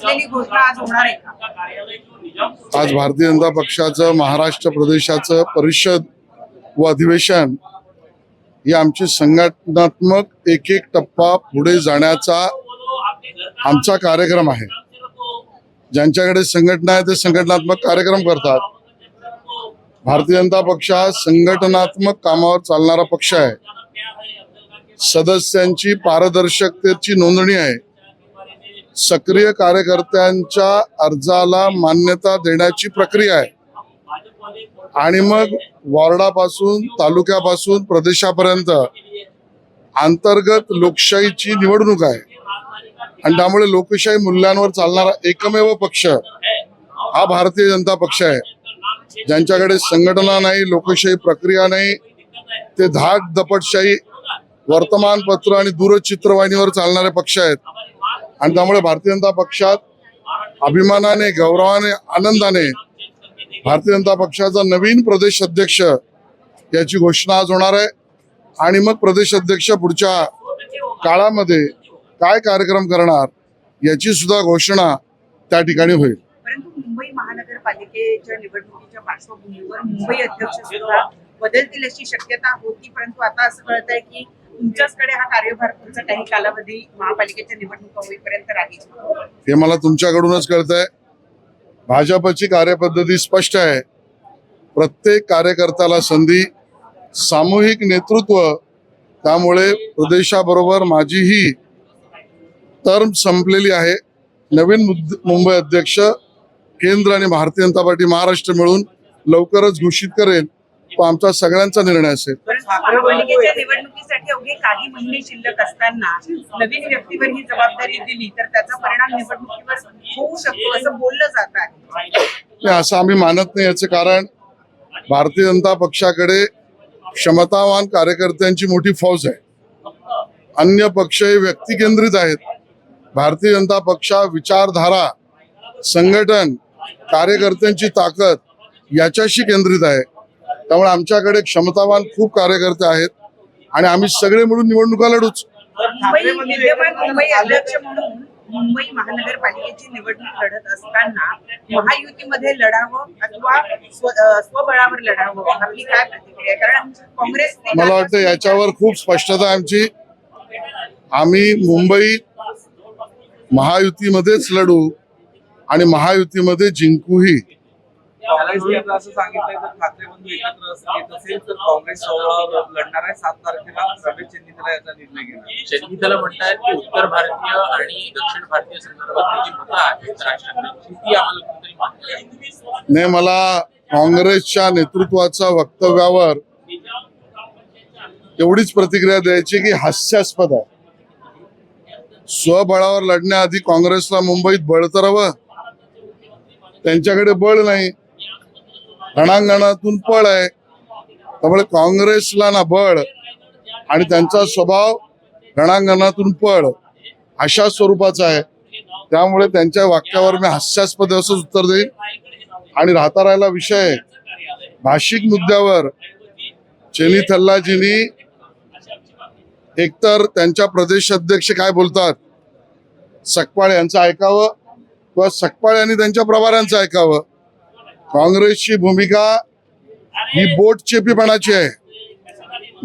असलेली घोषणा आज होणार आहे का? आज भारतीय जनता पक्षाचं महाराष्ट्र प्रदेशाचं परिषद व अधिवेशन ही आमची संघटनात्मक एक एक टप्पा पुढे जाण्याचा आमचा कार्यक्रम आहे. ज्यांच्याकडे संघटना आहे ते संघटनात्मक कार्यक्रम करतात. भारतीय जनता पक्ष हा संघटनात्मक कामावर चालणारा पक्ष आहे. सदस्यांची पारदर्शकतेची नोंदणी आहे. सक्रिय कार्यकर्त्यांच्या अर्जाला मान्यता देण्याची प्रक्रिया आहे. आणि मग वॉर्डापासून तालुक्यापासून प्रदेशापर्यंत अंतर्गत लोकशाहीची निवडणूक आहे. आणि त्यामुळे लोकशाही मूल्यांवर चालणारा एकमेव पक्ष हा भारतीय जनता पक्ष आहे. ज्यांच्याकडे संघटना नाही लोकशाही प्रक्रिया नाही ते धाक दपटशाही वर्तमानपत्र आणि दूरचित्रवाहिनीवर चालणारे पक्ष आहेत. आणि त्यामुळे भारतीय जनता पक्षात अभिमानाने गौरवाने आनंदाने भारतीय जनता पक्षाचा नवीन प्रदेश अध्यक्ष याची घोषणा आज होणार आहे. आणि मग प्रदेश अध्यक्ष पुढच्या काळामध्ये काय कार्यक्रम करणार याची सुद्धा घोषणा त्या ठिकाणी होईल. परंतु मुंबई महानगरपालिकेच्या निवडणुकीच्या पार्श्वभूमीवर मुंबई अध्यक्ष सुद्धा बदलतील अशी शक्यता होती परंतु आता असं कळत आहे की तुमच्याचकडे हा कार्यभार तुमचा काही कालावधी महापालिकेच्या निवडणुका होईपर्यंत राहील. हे मला तुमच्याकडूनच कळतंय. भाजपची कार्यपद्धती स्पष्ट आहे. प्रत्येक कार्यकर्त्याला संधी सामूहिक नेतृत्व त्यामुळे प्रदेशाबरोबर माझीही टर्म संपलेली आहे. नवीन मुद- मुंबई अध्यक्ष केंद्र आणि भारतीय जनता पार्टी महाराष्ट्र मिळून लवकरच घोषित करेल. तो आमचा सगळ्यांचा निर्णय असेल. महापालिकेच्या निवडणुकीसाठी अवघे काही महिने शिल्लक असताना नवीन व्यक्तीवर ही जबाबदारी दिली तर त्याचा परिणाम निवडणुकीवर होऊ शकतो असं बोललं जात आहे. नाही, असं आम्ही मानत नाही याचे कारण भारतीय जनता पक्षाकडे क्षमतावान कार्यकर्त्यांची मोठी फौज आहे. अन्य पक्ष हे व्यक्ती केंद्रित आहेत. भारतीय जनता पक्षा विचारधारा संघटन कार्यकर्त्यांची ताकद याच्याशी केंद्रित आहे. त्यामुळे आमच्याकडे क्षमतावान खूप कार्यकर्ते आहेत. आणि आम्ही सगळे मिळून निवडणुका लढूच. मुंबई महानगरपालिकेची निवडणूक लढत असताना महायुतीमध्ये लढावं अथवा स्व- अं, स्वबळावर लढावं? आपली काय प्रतिक्रिया? आहे? कारण काँग्रेस मला वाटतं याच्यावर खूप स्पष्टता आमची. आम्ही मुंबई महायुतीमध्येच लढू आणि महायुतीमध्ये जिंकूही. असं सांगितलंय तर ठाकरे बंधू एकत्र येत असेल तर काँग्रेस सोहळा लढणार आहे. सात तारखेला रमेश चेन्नीतला याचा निर्णय घेणार म्हणतायत की उत्तर भारतीय आणि दक्षिण भारतीय संदर्भातली जी मतं आहेत राष्ट्राची ती आम्हाला कुठेतरी मान्य आहे? ने मला काँग्रेसच्या नेतृत्वाच्या वक्तव्यावर एवढीच प्रतिक्रिया द्यायची की हास्यास्पद आहे. स्वबळावर लढण्याआधी काँग्रेसला मुंबईत बळ तर हवं. त्यांच्याकडे बळ नाही. रणांगणातून पळ आहे. त्यामुळे काँग्रेसला ना बळ आणि त्यांचा स्वभाव रणांगणातून पळ अशा स्वरूपाचा आहे. त्यामुळे त्यांच्या वाक्यावर मी हास्यास्पद असंच उत्तर देईन. आणि राहता राहिला विषय भाषिक मुद्द्यावर चेनी थल्लाजींनी एकतर त्यांच्या प्रदेश अध्यक्ष काय बोलतात? सकपाळ यांचं ऐकावं किंवा सकपाळ यांनी त्यांच्या प्रभारांचं ऐकावं? काँग्रेसची भूमिका ही बोट चेपीपणाची आहे.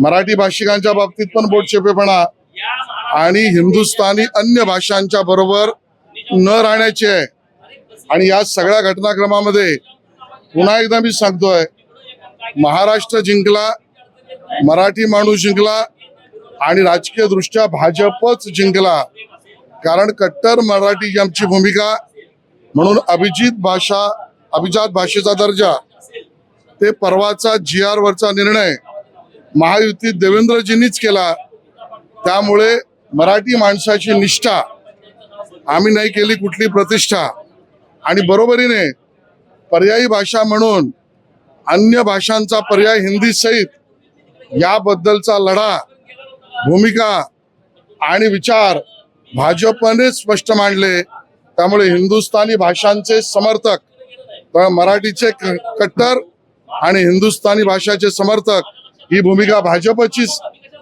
मराठी भाषिकांच्या बाबतीत पण बोट चेपेपणा आणि हिंदुस्थानी अन्य भाषांच्या बरोबर न राहण्याची आहे. आणि या सगळ्या घटनाक्रमामध्ये पुन्हा एकदा मी सांगतोय महाराष्ट्र जिंकला मराठी माणूस जिंकला आणि राजकीय दृष्ट्या भाजपच जिंकला. कारण कट्टर मराठी आमची भूमिका म्हणून अभिजित भाषा अभिजात भाषेचा दर्जा ते परवाचा जी आर वरचा निर्णय महायुतीत देवेंद्रजींनीच केला. त्यामुळे मराठी माणसाची निष्ठा आम्ही नाही केली कुठली प्रतिष्ठा. आणि बरोबरीने पर्यायी भाषा म्हणून अन्य भाषांचा पर्याय हिंदी सहित याबद्दलचा लढा भूमिका आणि विचार भाजपने स्पष्ट मांडले. त्यामुळे हिंदुस्थानी भाषांचे समर्थक मराठीचे कट्टर आणि हिंदुस्थानी भाषाचे समर्थक ही भूमिका भाजपचीच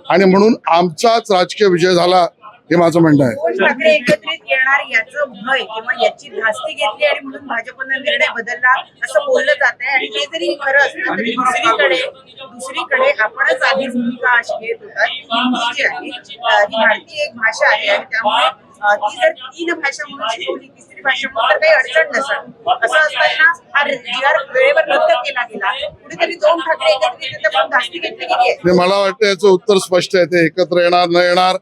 आणि म्हणून आमचाच राजकीय विजय झाला हे माझं म्हणणं आहे. एकत्रित येणार याचं भय किंवा याची धास्ती घेतली आणि म्हणून भाजपनं निर्णय बदलला असं बोललं जात आहे. आणि हे जरी खरं असलं तरी दुसरीकडे दुसरीकडे आपणच आधी भूमिका अशी घेत होता हिंदी जी आहे. ही भारतीय एक भाषा आहे आणि त्यामुळे ती जर तीन भाषा म्हणून शिकवली तिसरी भाषा म्हणून तर काही अडचण नसत असं असताना हा जी वेळेवर रद्द केला गेला कुठेतरी दोन ठाकरे एकत्रित धास्ती घेतली गेली आहे मला वाटतं याचं उत्तर स्पष्ट आहे. ते एकत्र येणार न येणार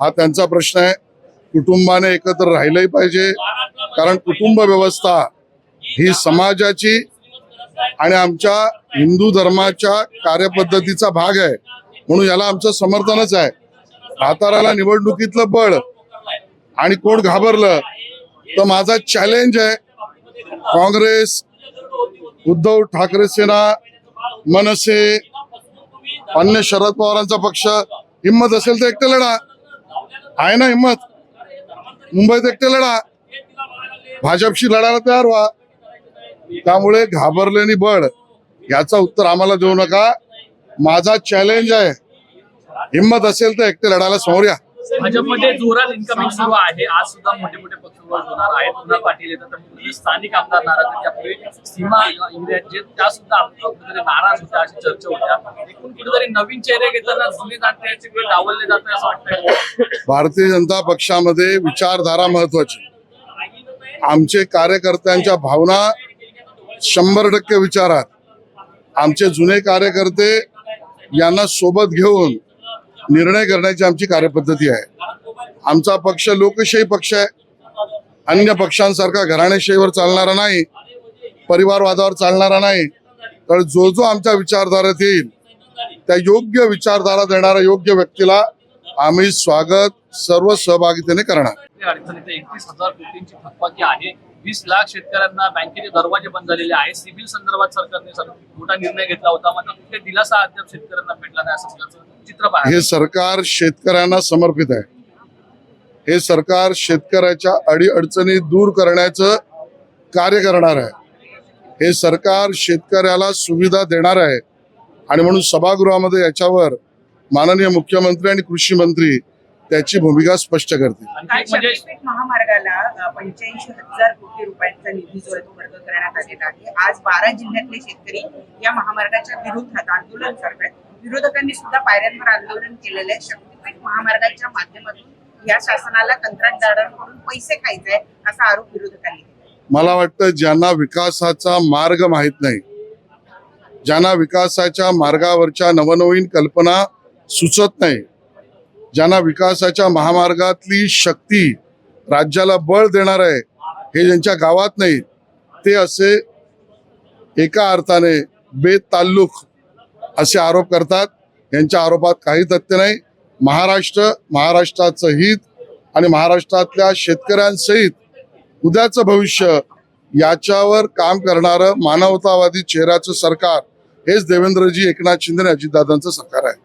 हा त्यांचा प्रश्न आहे. कुटुंबाने एकत्र राहिलंही पाहिजे. कारण कुटुंब व्यवस्था ही समाजाची आणि आमच्या हिंदू धर्माच्या कार्यपद्धतीचा भाग आहे. म्हणून याला आमचं समर्थनच आहे. साताराला निवडणुकीतलं बळ आणि कोण घाबरलं? तर माझा चॅलेंज आहे. काँग्रेस उद्धव ठाकरे सेना मनसे अन्य शरद पवारांचा पक्ष. हिंमत असेल तर एकटे लढा. आहे ना हिंमत? मुंबईत एकटे लढा. भाजपशी लढायला तयार व्हा. त्यामुळे घाबरलेली बळ याचा उत्तर आम्हाला देऊ नका. माझा चॅलेंज आहे. हिंमत असेल तर एकटे लढायला समोर या. भाजपमध्ये जोरात इन्कमिंग सुरू आहे. आज सुद्धा मोठे मोठे पक्ष होणार आहेत. पुन्हा पाटील येतात. त्यामुळे स्थानिक आमदार नाराज त्यामुळे सीमा इंग्रज जे त्या सुद्धा कुठेतरी नाराज होत्या. अशी चर्चा होत्या. एकूण कुठेतरी नवीन चेहरे घेताना जुने नाट्याचे वेळ डावलले जात असं वाटतंय. भारतीय जनता पक्षामध्ये विचारधारा महत्वाची. आमचे कार्यकर्त्यांच्या भावना शंभर टक्के विचारात. आमचे जुने कार्यकर्ते यांना सोबत घेऊन निर्णय करण्याची आमची कार्यपद्धती आहे. आमचा पक्ष लोकशाही पक्ष आहे. अन्य पक्षांसारखा घराणेशाहीवर चालणारा नाही. परिवारवादावर चालणारा नाही. तर जो जो आमच्या विचारधारेत येईल त्या योग्य विचारधारा देणाऱ्या योग्य व्यक्तीला आम्ही स्वागत सर्व सहभागितेने करणार. वीस लाख शेतकऱ्यांना बँकेचे दरवाजे बंद झालेले आहे सिव्हिल संदर्भात सरकारने मोठा निर्णय घेतला होता. मात्र कुठे दिलासा अद्याप शेतकऱ्यांना भेटला नाही असं सगळं चित्र हे सरकार शेतकऱ्यांना समर्पित आहे. हे सरकार शेतकऱ्याच्या अडीअडचणी दूर करण्याचं कार्य करणार आहे. हे सरकार शेतकऱ्याला सुविधा देणार आहे. आणि म्हणून सभागृहामध्ये याच्यावर माननीय मुख्यमंत्री आणि कृषी मंत्री त्याची भूमिका स्पष्ट एक म्हणजे महामार्गाला पंच्याऐंशी हजार कोटी रुपयांचा निधी जो आहे तो वर्ग करण्यात आलेला आहे. आज बारा जिल्ह्यातले शेतकरी या महामार्गाच्या विरोधात आंदोलन करतात विरोधकांनी सुद्धा पायऱ्यांवर आंदोलन केलेलं आहे. शक्तीपीठ महामार्गाच्या माध्यमातून या शासनाला कंत्राटदारांकडून पैसे खायचे असा आरोप विरोधकांनी केला. मला वाटतं ज्यांना विकासाचा मार्ग माहीत नाही ज्यांना विकासाच्या मार्गावरच्या नवनवीन कल्पना सुचत नाही ज्यांना विकासाच्या महामार्गातली शक्ती राज्याला बळ देणार आहे हे ज्यांच्या गावात नाही ते असे एका अर्थाने बेताल्लुक असे आरोप करतात. यांच्या आरोपात काही तथ्य नाही. महाराष्ट्र महाराष्ट्राचं हित आणि महाराष्ट्रातल्या शेतकऱ्यांसहित उद्याचं भविष्य याच्यावर काम करणारं मानवतावादी चेहऱ्याचं सरकार हेच देवेंद्रजी एकनाथ शिंदे अजितदादांचं सरकार आहे.